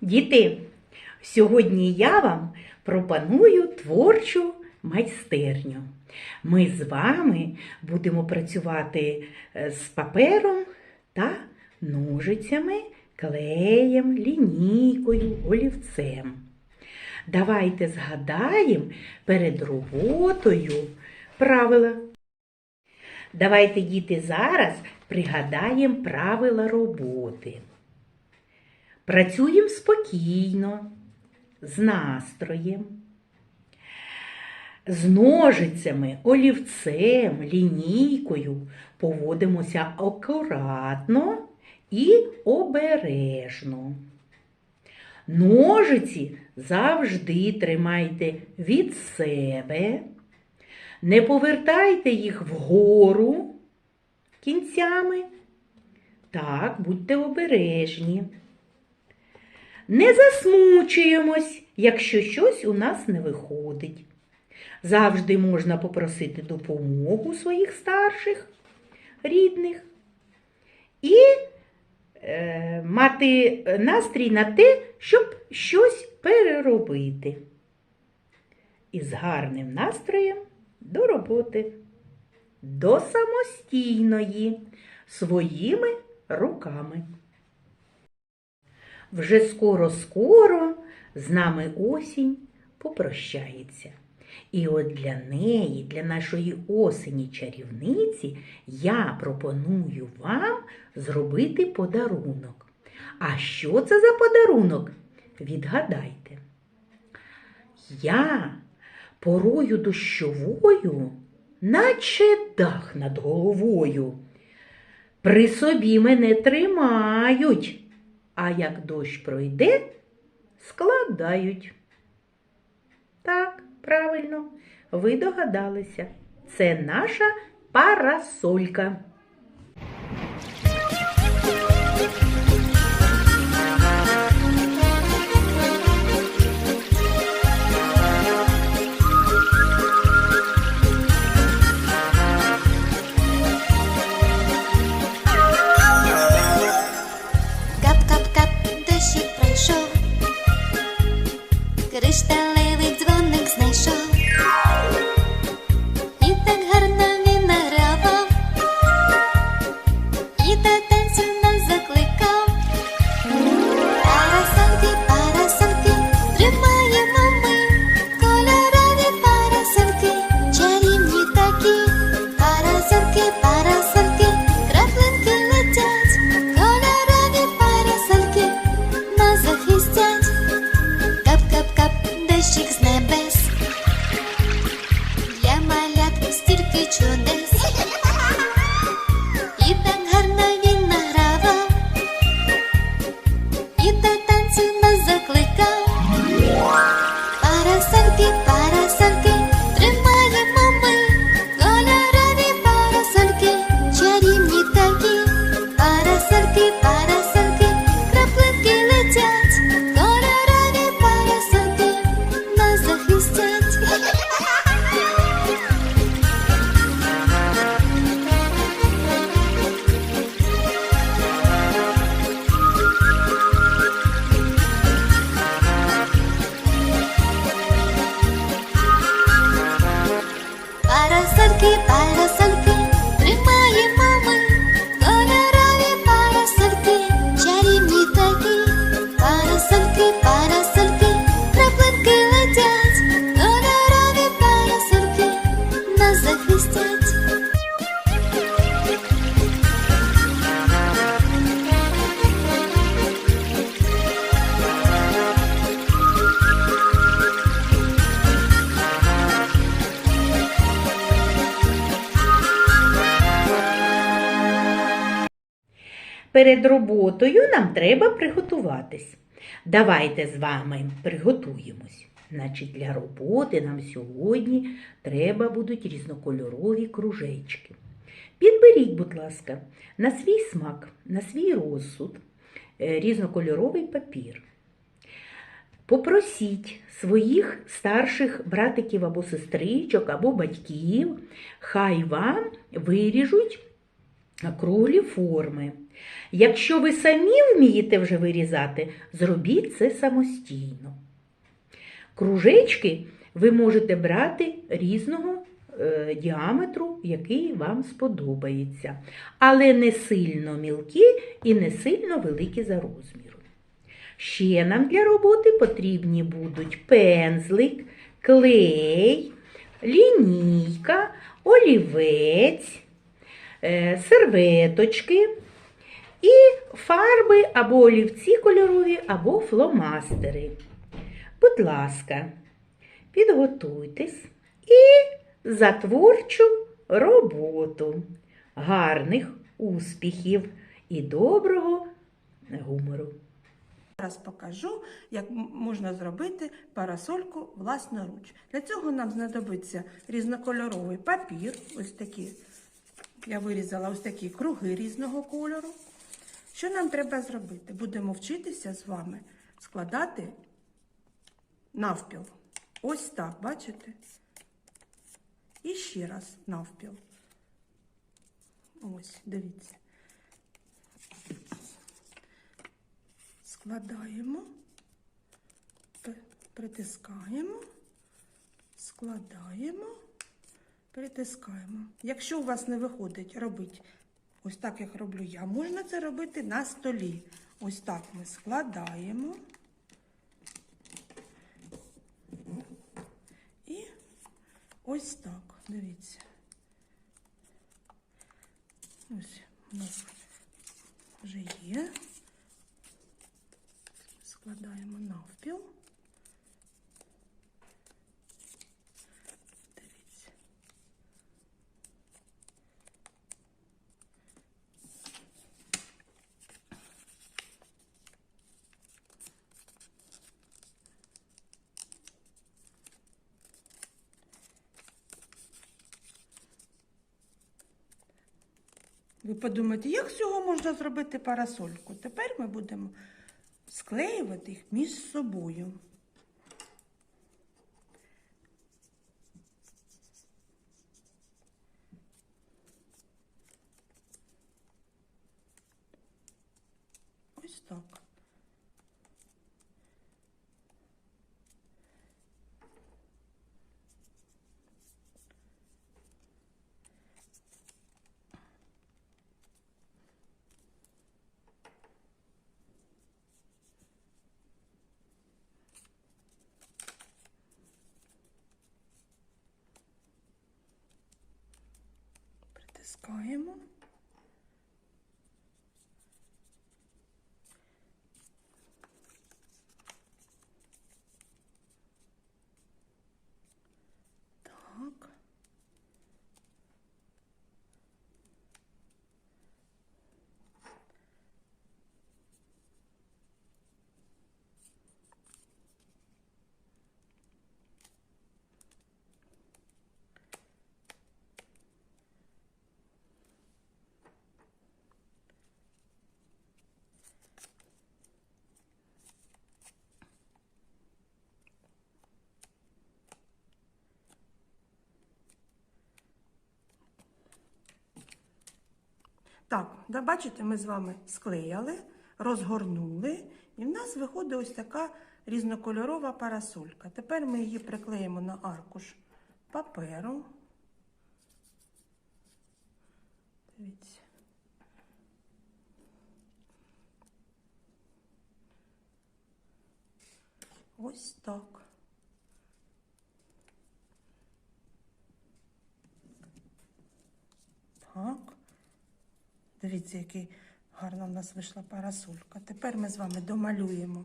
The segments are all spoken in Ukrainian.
Діти, сьогодні я вам пропоную творчу майстерню. Ми з вами будемо працювати е, з папером та ножицями, клеєм, лінійкою, олівцем. Давайте згадаємо перед роботою правила. Давайте, діти, зараз пригадаємо правила роботи. Працюємо спокійно, з настроєм, з ножицями, олівцем, лінійкою поводимося акуратно і обережно. Ножиці завжди тримайте від себе, не повертайте їх вгору кінцями. Так, будьте обережні. Не засмучуємось, якщо щось у нас не виходить. Завжди можна попросити допомогу своїх старших, рідних і е, мати настрій на те, щоб щось переробити. І з гарним настроєм до роботи, до самостійної, своїми руками. Вже скоро-скоро з нами осінь попрощається. І от для неї, для нашої осені чарівниці, я пропоную вам зробити подарунок. А що це за подарунок? Відгадайте. Я порою дощовою, наче дах над головою. При собі мене тримають, а як дощ пройде, складають. Так, правильно, ви догадалися. Це наша парасолька. Перед роботою нам треба приготуватись. Давайте з вами приготуємось. Значить, для роботи нам сьогодні треба будуть різнокольорові кружечки. Підберіть, будь ласка, на свій смак, на свій розсуд е, різнокольоровий папір. Попросіть своїх старших братиків або сестричок, або батьків, хай вам виріжуть круглі форми. Якщо ви самі вмієте вже вирізати, зробіть це самостійно. Кружечки ви можете брати різного е, діаметру, який вам сподобається, але не сильно мілкі і не сильно великі за розміром. Ще нам для роботи потрібні будуть пензлик, клей, лінійка, олівець, серветочки і фарби або олівці кольорові, або фломастери. Будь ласка, підготуйтесь і за творчу роботу. Гарних успіхів і доброго гумору! Зараз покажу, як можна зробити парасольку власноруч. Для цього нам знадобиться різнокольоровий папір, ось такі. Я вирізала ось такі круги різного кольору. Що нам треба зробити? Будемо вчитися з вами складати навпіл. Ось так, бачите? І ще раз навпіл. Ось, дивіться. складаємо, притискаємо, складаємо, притискаємо. Якщо у вас не виходить робити ось так, як роблю я, можна це робити на столі. Ось так ми складаємо. І ось так, дивіться. Ось у нас вже є складаємо навпіл. Ви подумаєте, як з цього можна зробити парасольку? Тепер ми будемо склеювати їх між собою. Ось так. Притискаємо. Так. Так, да, бачите, ми з вами склеяли, розгорнули, і в нас виходить ось така різнокольорова парасолька. Тепер ми її приклеїмо на аркуш паперу. Дивіться. Ось так. Так. Дивіться, який гарна в нас вийшла парасолька. Тепер ми з вами домалюємо.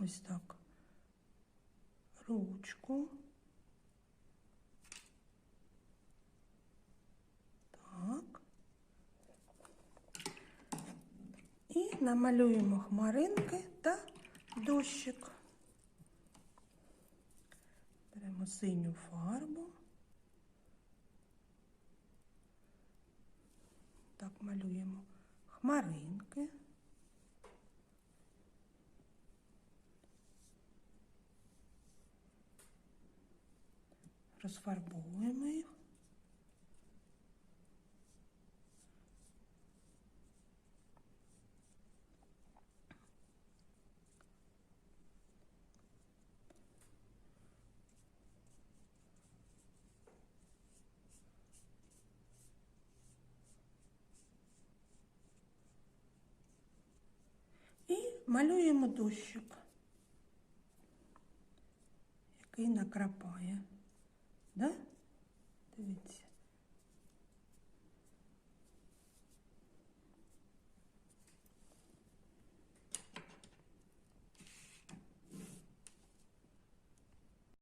Ось так. Ручку. Так. І намалюємо хмаринки та дощик. Беремо синю фарбу. Так малюємо хмаринки. Розфарбуємо їх. Малюємо дощик, який накрапає. Да? Дивіться.